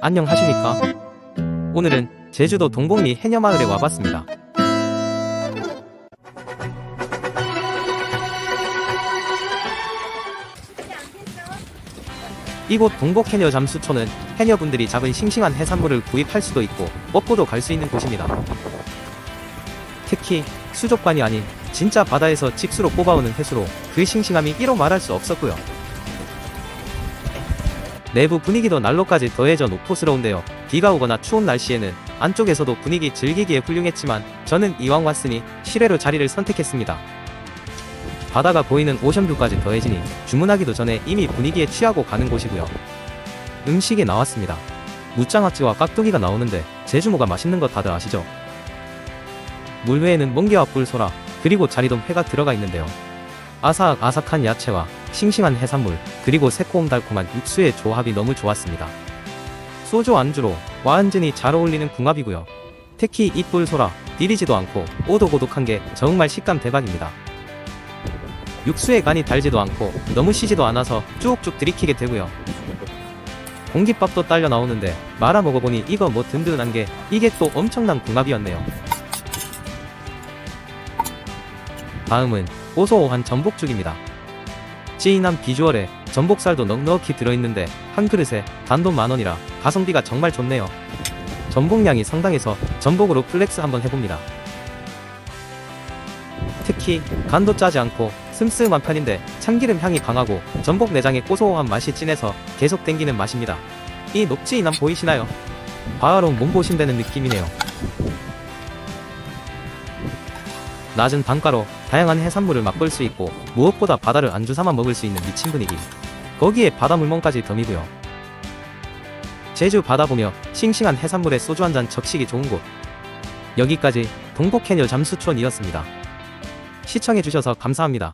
안녕하십니까? 오늘은 제주도 동복리 해녀마을에 와봤습니다. 이곳 동복 해녀 잠수초는 해녀분들이 잡은 싱싱한 해산물을 구입할 수도 있고 먹고도 갈 수 있는 곳입니다. 특히 수족관이 아닌 진짜 바다에서 직수로 뽑아오는 해수로 그 싱싱함이 이로 말할 수 없었고요. 내부 분위기도 난로까지 더해져 노포스러운데요. 비가 오거나 추운 날씨에는 안쪽에서도 분위기 즐기기에 훌륭했지만 저는 이왕 왔으니 실외로 자리를 선택했습니다. 바다가 보이는 오션뷰까지 더해지니 주문하기도 전에 이미 분위기에 취하고 가는 곳이고요. 음식이 나왔습니다. 무장아찌와 깍두기가 나오는데 제주모가 맛있는 거 다들 아시죠? 물 외에는 멍게와 뿔소라 그리고 자리돔 회가 들어가 있는데요. 아삭아삭한 야채와 싱싱한 해산물 그리고 새콤달콤한 육수의 조합이 너무 좋았습니다. 소주 안주로 완전히 잘 어울리는 궁합이고요. 특히 이 뿔 소라 비리지도 않고 오독오독한 게 정말 식감 대박입니다. 육수의 간이 달지도 않고 너무 시지도 않아서 쭉쭉 들이키게 되고요. 공깃밥도 딸려 나오는데 말아 먹어보니 이거 뭐 든든한 게 이게 또 엄청난 궁합이었네요. 다음은 고소한 전복죽입니다. 진한 비주얼에 전복살도 넉넉히 들어있는데 한 그릇에 단돈 만원이라 가성비가 정말 좋네요. 전복량이 상당해서 전복으로 플렉스 한번 해봅니다. 특히 간도 짜지 않고 슴슴한 편인데 참기름 향이 강하고 전복 내장의 고소한 맛이 진해서 계속 땡기는 맛입니다. 이 녹지인함 보이시나요? 바로 몸보신 되는 느낌이네요. 낮은 단가로 다양한 해산물을 맛볼 수 있고 무엇보다 바다를 안주 삼아 먹을 수 있는 미친 분위기. 거기에 바다 물멍까지 덤이고요. 제주 바다 보며 싱싱한 해산물에 소주 한 잔 적시기 좋은 곳. 여기까지 동복해녀 잠수촌이었습니다. 시청해주셔서 감사합니다.